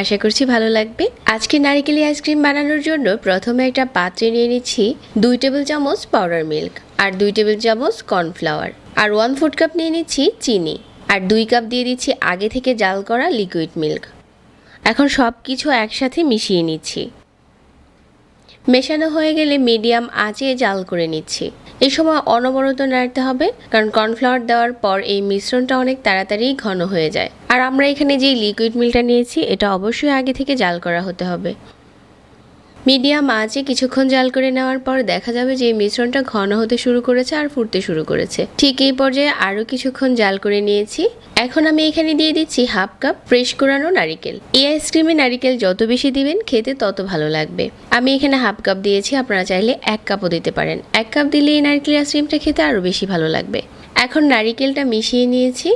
আশা করছি ভালো লাগবে। আজকে নারিকেলি আইসক্রিম বানানোর জন্য প্রথমে একটা পাত্রে নিয়ে নিচ্ছি দুই টেবিল চামচ পাউডার মিল্ক আর দুই টেবিল চামচ কর্নফ্লাওয়ার আর ওয়ান ফুড কাপ নিয়ে নিচ্ছি চিনি আর দুই কাপ দিয়ে দিচ্ছি আগে থেকে জাল করা লিকুইড মিল্ক এখন সব কিছু একসাথে মিশিয়ে নিচ্ছি। মেশানো হয়ে গেলে মিডিয়াম আঁচে জাল করে নিচ্ছি। এই সময় অনবরত নাড়তে হবে, কারণ কর্নফ্লাওয়ার দেওয়ার পর এই মিশ্রণটা অনেক তাড়াতাড়ি ঘন হয়ে যায়। আর আমরা এখানে যে লিকুইড মিলটা নিয়েছি, এটা অবশ্যই আগে থেকে জাল করা হতে হবে। মিডিয়াম আঁচে কিছুক্ষণ জাল করে নেওয়ার পর দেখা যাবে যে মিশ্রণটা ঘন হতে শুরু করেছে আর ফুটতে শুরু করেছে। ঠিক এই পর্যায়ে আরও কিছুক্ষণ জাল করে নিয়েছি। এখন আমি এখানে দিয়ে দিচ্ছি হাফ কাপ ফ্রেশ কোরানো নারিকেল। এই আইসক্রিমে নারিকেল যত বেশি দিবেন, খেতে তত ভালো লাগবে। আমি এখানে হাফ কাপ দিয়েছি, আপনারা চাইলে এক কাপও দিতে পারেন। এক কাপ দিলে এই নারিকেল আইসক্রিমটা খেতে আরও বেশি ভালো লাগবে। এখন নারিকেলটা মিশিয়ে নিয়েছি।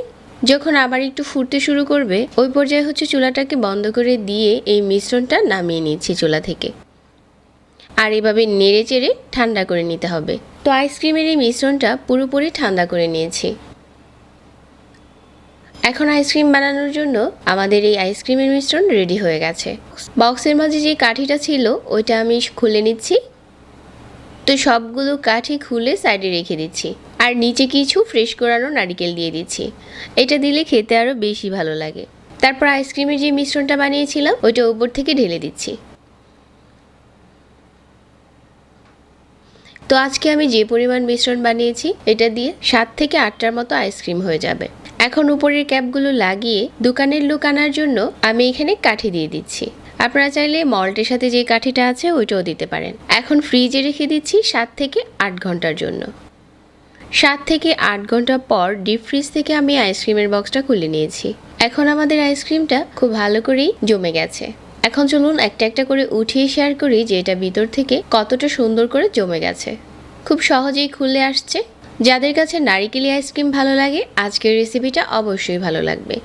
যখন আবার একটু ফুটতে শুরু করবে, ওই পর্যায়ে হচ্ছে চুলাটাকে বন্ধ করে দিয়ে এই মিশ্রণটা নামিয়ে নিচ্ছি চুলা থেকে। আর এভাবে নেড়ে চেড়ে ঠান্ডা করে নিতে হবে। তো আইসক্রিমের এই মিশ্রণটা পুরোপুরি ঠান্ডা করে নিয়েছি। এখন আইসক্রিম বানানোর জন্য আমাদের এই আইসক্রিমের মিশ্রণ রেডি হয়ে গেছে। বক্সের মাঝে যে কাঠিটা ছিল, ওইটা আমি খুলে নিচ্ছি। তো সবগুলো কাঠি খুলে সাইডে রেখে দিচ্ছি। আর নিচে কিছু ফ্রেশ করানো নারকেল দিয়ে দিচ্ছি। এটা দিলে খেতে আরও বেশি ভালো লাগে। তারপর আইসক্রিমের যে মিশ্রণটা বানিয়েছিলাম, ওইটা উপর থেকে ঢেলে দিচ্ছি। তো আজকে আমি যে পরিমাণ মিশ্রণ বানিয়েছি, এটা দিয়ে সাত থেকে আটটার মতো আইসক্রিম হয়ে যাবে। এখন উপরের ক্যাপগুলো লাগিয়ে দোকানের লোক আনার জন্য আমি এখানে কাঠি দিয়ে দিচ্ছি। আপনারা চাইলে মল্টের সাথে যে কাঠিটা আছে, ওইটাও দিতে পারেন। এখন ফ্রিজে রেখে দিচ্ছি সাত থেকে আট ঘণ্টার জন্য। সাত থেকে আট ঘণ্টা পর ডিপ ফ্রিজ থেকে আমি আইসক্রিমের বক্সটা খুলে নিয়েছি। এখন আমাদের আইসক্রিমটা খুব ভালো করেই জমে গেছে। এখন চলুন একটা একটা করে উঠিয়ে শেয়ার করি যে এটা ভিতর থেকে কতটা সুন্দর করে জমে গেছে। খুব সহজেই খুলে আসছে। যাদের কাছে নারিকেলি আইসক্রিম ভালো লাগে, আজকের রেসিপিটা অবশ্যই ভালো লাগবে।